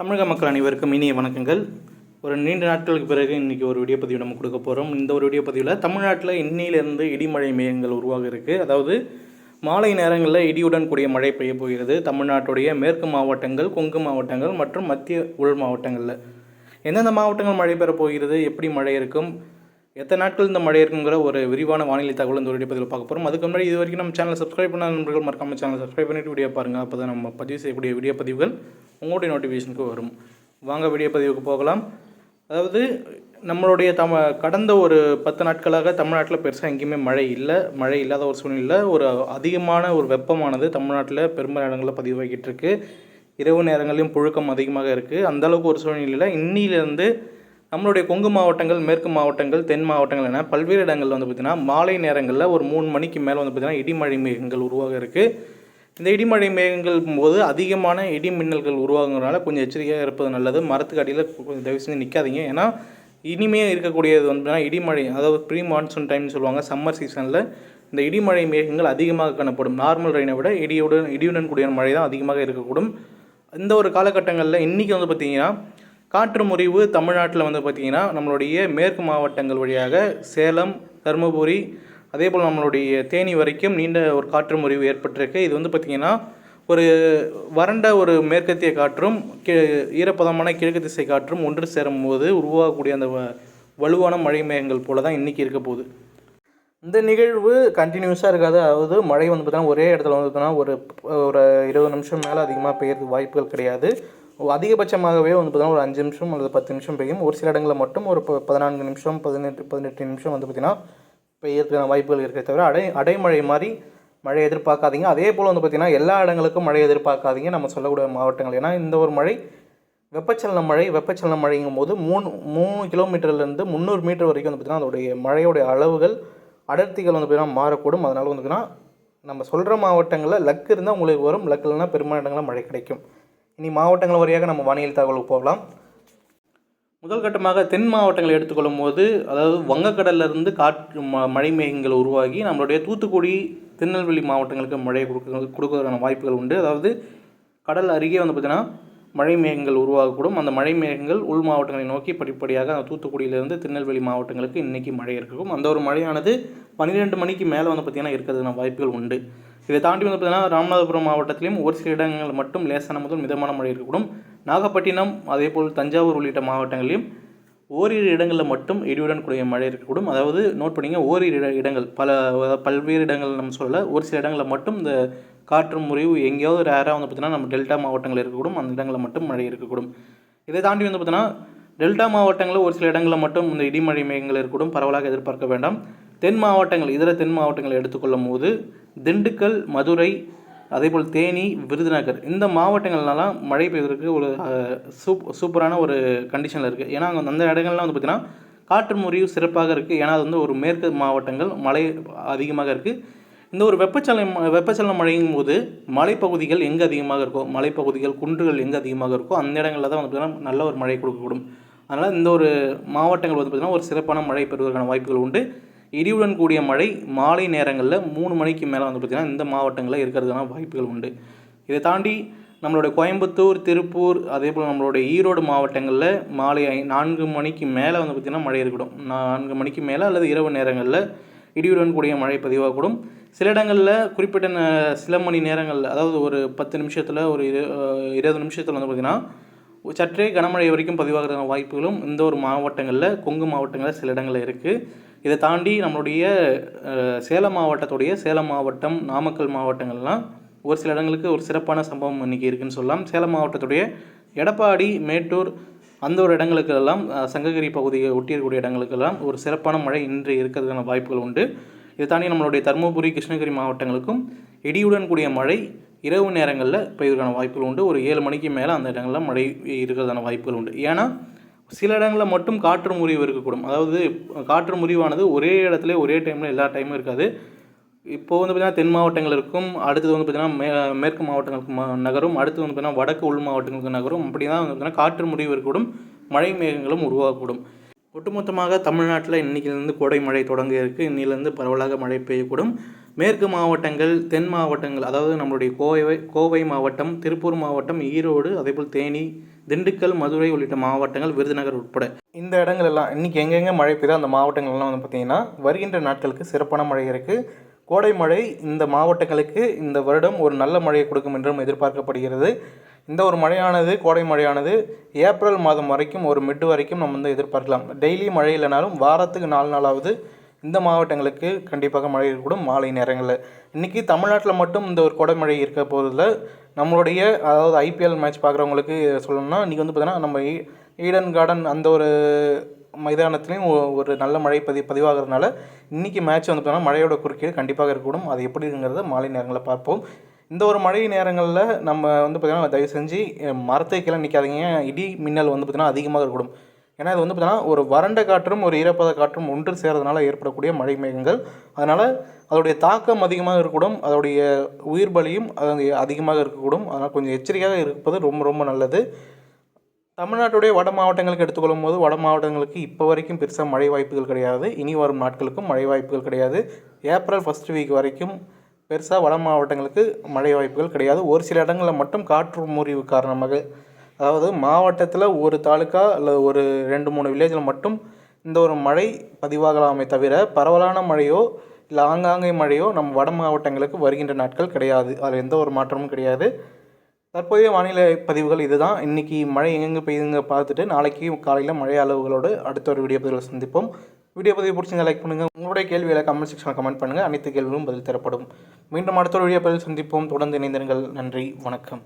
தமிழக மக்கள் அனைவருக்கும் இனிய வணக்கங்கள். ஒரு நீண்ட நாட்களுக்கு பிறகு இன்றைக்கி ஒரு வீடியோ பதிவு நம்ம கொடுக்க போகிறோம் இந்த ஒரு வீடியோ பதிவில் தமிழ்நாட்டில் இன்னிலிருந்து இடிமழை மேகங்கள் உருவாக இருக்குது அதாவது மாலை நேரங்களில் இடியுடன் கூடிய மழை பெய்ய போகிறது. தமிழ்நாட்டுடைய மேற்கு மாவட்டங்கள் கொங்கு மாவட்டங்கள் மற்றும் மத்திய உள் மாவட்டங்களில். எந்தெந்த மாவட்டங்கள் மழை பெறப் போகிறது? எப்படி மழை இருக்கும்? எத்தனை நாட்கள் இந்த மழை இருக்குங்கிற ஒரு விரிவான வானிலை தகவல் இந்த வீடியோ பதிவில் பார்க்க போகிறோம் அதுக்கு முன்னாடி இது வரைக்கும் நம்ம சேனலை சப்ஸ்கிரைப் பண்ண நண்பர்கள் மறக்காமல் சேனல் சப்ஸ்கிரைப் பண்ணிட்டு வீடியோ பாருங்கள் அப்போ தான் நம்ம பதிவு செய்யக்கூடிய வீடியோ பதிவுகள் உங்களுடைய நோட்டிஃபிகேஷனுக்கு வரும். வாங்க வீடியோ பதிவுக்கு போகலாம். அதாவது நம்மளுடைய தம கடந்த ஒரு பத்து நாட்களாக தமிழ்நாட்டில் பெருசாக எங்கேயுமே மழை இல்லை. மழை இல்லாத ஒரு சூழ்நிலை ஒரு அதிகமான ஒரு வெப்பமானது தமிழ்நாட்டில் பெரும்பாலான இடங்களில் பதிவாகிட்டு இருக்கு. இரவு நேரங்களிலும் புழுக்கம் அதிகமாக இருக்குது அந்த அளவுக்கு ஒரு சூழ்நிலையில் இன்னிலிருந்து நம்மளுடைய கொங்கு மாவட்டங்கள் மேற்கு மாவட்டங்கள் தென் மாவட்டங்கள் என பல்வேறு இடங்களில் வந்து பார்த்திங்கன்னா மாலை நேரங்களில் ஒரு மூணு மணிக்கு மேலே வந்து பார்த்திங்கன்னா இடிமழை மேகங்கள் உருவாக இருக்குது இந்த இடிமழை மேகங்கள் போது அதிகமான இடி மின்னல்கள் உருவாகுறதுனால கொஞ்சம் எச்சரிக்கையாக இருப்பது நல்லது. மரத்துக்கு அடியில் கொஞ்சம் தயவு செஞ்சு நிற்காதீங்க ஏன்னா இனிமேல் இருக்கக்கூடியது வந்து இடிமழை அதாவது ப்ரீ மான்சூன் டைம்னு சொல்லுவாங்க. சம்மர் சீசனில் இந்த இடிமழை மேகங்கள் அதிகமாக காணப்படும். நார்மல் ரெயினை விட இடியுடன் இடியுடன் கூடிய மழை தான் அதிகமாக இருக்கக்கூடும். இந்த ஒரு காலகட்டங்களில் இன்றைக்கி வந்து பார்த்திங்கன்னா காற்று முறிவு தமிழ்நாட்டில் வந்து பார்த்திங்கன்னா நம்மளுடைய மேற்கு மாவட்டங்கள் வழியாக சேலம் தருமபுரி அதே போல் நம்மளுடைய தேனி வரைக்கும் நீண்ட ஒரு காற்று முறிவு ஏற்பட்டிருக்கு. இது வந்து பார்த்திங்கன்னா ஒரு வறண்ட ஒரு மேற்கத்திய காற்றும் கி ஈரப்பதமான கிழக்கு திசை காற்றும் ஒன்று சேரும் போது உருவாகக்கூடிய அந்த வ- வலுவான மழை மேகங்கள் போல தான் இன்றைக்கி இருக்க போகுது. இந்த நிகழ்வு கண்டினியூஸாக இருக்காது. அதாவது மழை வந்து பார்த்தீங்கன்னா ஒரே இடத்துல வந்து பார்த்தீங்கன்னா ஒரு ஒரு இருபது நிமிஷம் மேலே அதிகமாக பெய்யறதுக்கு வாய்ப்புகள் கிடையாது. அதிகபட்சமாகவே வந்து பார்த்தீங்கன்னா ஒரு அஞ்சு நிமிஷம் அல்லது பத்து நிமிஷம் பெய்யும். ஒரு சில இடங்களில் மட்டும் ஒரு பதினான்கு நிமிஷம் பதினெட்டு பதினெட்டு நிமிஷம் வந்து பார்த்திங்கன்னா பெய்யறதுக்கான வாய்ப்புகள் இருக்கே தவிர அடை அடைமழை மாதிரி மழை எதிர்பார்க்காதீங்க. அதே போல் வந்து பார்த்திங்கன்னா எல்லா இடங்களுக்கும் மழை எதிர்பார்க்காதீங்க. நம்ம சொல்லக்கூடிய மாவட்டங்கள். ஏன்னா இந்த ஒரு மழை வெப்பச்சலன மழை வெப்பச்சலன மழைங்கும் போது மூணு மூணு கிலோமீட்டர்லேருந்து முந்நூறு மீட்டர் வரைக்கும் வந்து பார்த்திங்கன்னா அதோடைய மழையோடைய அளவுகள் அடர்த்திகள் வந்து பார்த்திங்கன்னா மாறக்கூடும். அதனால் வந்து பார்த்திங்கன்னா நம்ம சொல்கிற மாவட்டங்களில் லக் இருந்தால் உங்களுக்கு வரும். லக் இல்லைன்னா பெரும்பாலான இடங்களில் மழை கிடைக்கும். இனி மாவட்டங்கள் வழியாக நம்ம வானிலை தகவலுக்கு போகலாம். முதல் கட்டமாக தென் மாவட்டங்களை எடுத்துக்கொள்ளும் போது அதாவது வங்கக்கடல்லிருந்து காற்று ம மழை மேகங்கள் உருவாகி நம்மளுடைய தூத்துக்குடி திருநெல்வேலி மாவட்டங்களுக்கு மழை கொடுக்க கொடுக்கறதுக்கான வாய்ப்புகள் உண்டு. அதாவது கடல் அருகே வந்து பார்த்திங்கன்னா மழை மேகங்கள் உருவாகக்கூடும். அந்த மழை மேகங்கள் உள் மாவட்டங்களை நோக்கி படிப்படியாக அந்த தூத்துக்குடியிலிருந்து திருநெல்வேலி மாவட்டங்களுக்கு இன்றைக்கி மழை இருக்கும் அந்த ஒரு மழையானது பன்னிரெண்டு மணிக்கு மேலே வந்து பார்த்திங்கன்னா இருக்கிறதுக்கான வாய்ப்புகள் உண்டு. இதை தாண்டி வந்து பார்த்திங்கன்னா ராமநாதபுரம் மாவட்டத்திலையும் ஒரு சில இடங்கள் மட்டும் லேசான முதல் மிதமான மழை இருக்கக்கூடும். நாகப்பட்டினம் அதேபோல் தஞ்சாவூர் உள்ளிட்ட மாவட்டங்களிலும் ஓரிரு இடங்களில் மட்டும் இடியுடன் கூடிய மழை இருக்கக்கூடும். அதாவது நோட் பண்ணிங்க ஓரிரு இடங்கள். பல பல்வேறு இடங்கள் நம்ம சொல்ல ஒரு சில இடங்களில் மட்டும் இந்த காற்று முறிவு எங்கேயாவது ரேராக வந்து பார்த்திங்கன்னா நம்ம டெல்டா மாவட்டங்கள் இருக்கக்கூடும். அந்த இடங்களில் மட்டும் மழை இருக்கக்கூடும். இதை தாண்டி வந்து பார்த்திங்கன்னா டெல்டா மாவட்டங்களில் ஒரு சில இடங்களில் மட்டும் இந்த இடிமழை மேகங்கள் இருக்கக்கூடும். பரவலாக எதிர்பார்க்க வேண்டாம். தென் மாவட்டங்கள் இதர தென் மாவட்டங்களை எடுத்துக்கொள்ளும் போது திண்டுக்கல் மதுரை அதேபோல் தேனி விருதுநகர். இந்த மாவட்டங்கள்லாம் மழை பெய்வதற்கு ஒரு சூப் சூப்பரான ஒரு கண்டிஷனில் இருக்குது ஏன்னா அங்கே அந்த இடங்கள்லாம் வந்து பார்த்திங்கன்னா காற்று முறிவு சிறப்பாக இருக்குது ஏன்னா அது வந்து ஒரு மேற்கு மாவட்டங்கள் மழை அதிகமாக இருக்குது இந்த ஒரு வெப்பச்சலம் வெப்பச்சலன மழையும் போது மலைப்பகுதிகள் எங்கே அதிகமாக இருக்கோ மலைப்பகுதிகள் குன்றுகள் எங்கே அதிகமாக இருக்கோ அந்த இடங்களில் தான் வந்து பார்த்திங்கன்னா நல்ல ஒரு மழை கொடுக்கக்கூடும். அதனால் இந்த ஒரு மாவட்டங்கள் வந்து பார்த்திங்கன்னா ஒரு சிறப்பான மழை பெறுவதற்கான வாய்ப்புகள் உண்டு. இடியுடன் கூடிய மழை மாலை நேரங்களில் மூணு மணிக்கு மேலே வந்து பார்த்திங்கன்னா இந்த மாவட்டங்களில் இருக்கிறதுக்கான வாய்ப்புகள் உண்டு. இதை தாண்டி நம்மளுடைய கோயம்புத்தூர் திருப்பூர் அதே போல் நம்மளுடைய ஈரோடு மாவட்டங்களில் மாலை ஐ- நான்கு மணிக்கு மேலே வந்து பார்த்திங்கன்னா மழை இருக்கட்டும் நான்கு மணிக்கு மேலே அல்லது இரவு நேரங்களில் இடியுடன் கூடிய மழை பதிவாகக்கூடும். சில இடங்களில் குறிப்பிட்ட சில மணி நேரங்களில் அதாவது ஒரு பத்து நிமிஷத்தில் ஒரு இரு இருபது நிமிஷத்தில் வந்து பார்த்திங்கன்னா சற்றே கனமழை வரைக்கும் பதிவாகிறதுக்கான வாய்ப்புகளும் இந்த ஒரு மாவட்டங்களில் கொங்கு மாவட்டங்களில் சில இடங்களில் இருக்குது இதை தாண்டி நம்மளுடைய சேலம் மாவட்டத்துடைய சேலம் மாவட்டம் நாமக்கல் மாவட்டங்கள்லாம் ஒரு சில இடங்களுக்கு ஒரு சிறப்பான சம்பவம் இன்றைக்கி இருக்குன்னு சொல்லலாம். சேலம் மாவட்டத்துடைய எடப்பாடி மேட்டூர் அந்த ஒரு இடங்களுக்கெல்லாம் சங்ககிரி பகுதியை ஒட்டியிருக்கூடிய இடங்களுக்கெல்லாம் ஒரு சிறப்பான மழை இன்று இருக்கிறதுக்கான வாய்ப்புகள் உண்டு. இதை தாண்டி நம்மளுடைய தருமபுரி கிருஷ்ணகிரி மாவட்டங்களுக்கும் இடியுடன் கூடிய மழை இரவு நேரங்களில் பெய்வதற்கான வாய்ப்புகள் உண்டு. ஒரு ஏழு மணிக்கு மேலே அந்த இடங்களில் மழை இருக்கிறதான வாய்ப்புகள் உண்டு. ஏன்னா சில இடங்களில் மட்டும் காற்று முறிவு இருக்கக்கூடும். அதாவது காற்று முறிவானது ஒரே இடத்துல ஒரே டைமில் எல்லா டைமும் இருக்காது. இப்போ வந்து பார்த்திங்கன்னா தென் மாவட்டங்கள் இருக்கும். அடுத்தது வந்து பார்த்திங்கன்னா மே மேற்கு மாவட்டங்களுக்கு நகரும். அடுத்து வந்து பார்த்திங்கன்னா வடக்கு உள் மாவட்டங்களுக்கு நகரும். அப்படி தான் வந்து பார்த்திங்கன்னா காற்று முறிவு இருக்கக்கூடும். மழை மேகங்களும் உருவாகக்கூடும். ஒட்டுமொத்தமாக தமிழ்நாட்டில் இன்றைக்கிலேருந்து கோடை மழை தொடங்க இருக்குது இன்னிலேருந்து பரவலாக மழை பெய்யக்கூடும். மேற்கு மாவட்டங்கள் தென் மாவட்டங்கள் அதாவது நம்மளுடைய கோவை கோவை மாவட்டம் திருப்பூர் மாவட்டம் ஈரோடு அதேபோல் தேனி திண்டுக்கல் மதுரை உள்ளிட்ட மாவட்டங்கள் விருதுநகர் உட்பட. இந்த இடங்கள் எல்லாம் இன்றைக்கி எங்கெங்கே மழை பெய்யுதோ அந்த மாவட்டங்கள்லாம் வந்து பார்த்திங்கன்னா வருகின்ற நாட்களுக்கு சிறப்பான மழை இருக்குது கோடை மழை இந்த மாவட்டங்களுக்கு இந்த வருடம் ஒரு நல்ல மழையை கொடுக்கும் என்றும் எதிர்பார்க்கப்படுகிறது. இந்த ஒரு மழையானது கோடை மழையானது ஏப்ரல் மாதம் வரைக்கும் ஒரு மிட் வரைக்கும் நம்ம வந்து எதிர்பார்க்கலாம். டெய்லி மழை இல்லைனாலும் வாரத்துக்கு நாலு நாளாவது இந்த மாவட்டங்களுக்கு கண்டிப்பாக மழை இருக்கக்கூடும். மாலை நேரங்களில். இன்றைக்கி தமிழ்நாட்டில் மட்டும் இந்த ஒரு கொடைமழை இருக்க போகிறதுல நம்மளுடைய அதாவது ஐபிஎல் மேட்ச் பார்க்குறவங்களுக்கு சொல்லணும்னா இன்றைக்கி வந்து பார்த்தீங்கன்னா நம்ம ஈடன் கார்டன் அந்த ஒரு மைதானத்துலேயும் ஒரு நல்ல மழை பதி பதிவாகிறதுனால இன்றைக்கி மேட்ச் வந்து பார்த்தோம்னா மழையோட குறுக்கீடு கண்டிப்பாக இருக்கக்கூடும். அது எப்படிங்கிறத மாலை நேரங்களில் பார்ப்போம். இந்த ஒரு மழை நேரங்களில் நம்ம வந்து பார்த்திங்கன்னா தயவு செஞ்சு மரத்தை கீழே நிற்காதீங்க இடி மின்னல் வந்து பார்த்திங்கன்னா அதிகமாக இருக்கக்கூடும். ஏன்னா இது வந்து பார்த்தீங்கன்னா ஒரு வறண்ட காற்றும் ஒரு ஈரப்பத காற்றும் ஒன்று சேர்றதுனால ஏற்படக்கூடிய மழை மேகங்கள் அதனால் அதோடைய தாக்கம் அதிகமாக இருக்கக்கூடும். அதோடைய உயிர் பலியும் அது அதிகமாக இருக்கக்கூடும். அதனால் கொஞ்சம் எச்சரிக்கையாக இருப்பது ரொம்ப ரொம்ப நல்லது. தமிழ்நாட்டுடைய வட மாவட்டங்களுக்கு எடுத்துக்கொள்ளும் போது வட மாவட்டங்களுக்கு இப்போ வரைக்கும் பெருசாக மழை வாய்ப்புகள் கிடையாது. இனி வரும் நாட்களுக்கும் மழை வாய்ப்புகள் கிடையாது. ஏப்ரல் ஃபஸ்ட் வீக் வரைக்கும் பெருசாக வட மாவட்டங்களுக்கு மழை வாய்ப்புகள் கிடையாது. ஒரு சில இடங்களில் மட்டும் காற்று முறிவு காரணமாக அதாவது மாவட்டத்தில் ஒரு தாலுக்கா அல்லது ஒரு ரெண்டு மூணு வில்லேஜில் மட்டும் இந்த ஒரு மழை பதிவாகலாமே தவிர பரவலான மழையோ இல்லை ஆங்காங்கே மழையோ நம் வட மாவட்டங்களுக்கு வருகின்ற நாட்கள் கிடையாது. அதில் எந்த ஒரு மாற்றமும் கிடையாது. தற்போதைய வானிலை பதிவுகள் இதுதான். இன்றைக்கி மழை எங்கெங்கே பெய்யுதுங்க பார்த்துட்டு நாளைக்கு காலையில் மழை அளவுகளோடு அடுத்த ஒரு வீடியோ பதிவில் சந்திப்போம். வீடியோ பதிவு பிடிச்சிங்க லைக் பண்ணுங்கள் உங்களுடைய கேள்விகளை கமெண்ட் செக்ஷனில் கமெண்ட் பண்ணுங்கள் அனைத்து கேள்விகளும் பதில் தரப்படும். மீண்டும் அடுத்த ஒரு வீடியோ பதிவில் சந்திப்போம். தொடர்ந்து இணைந்திருங்கள். நன்றி. வணக்கம்.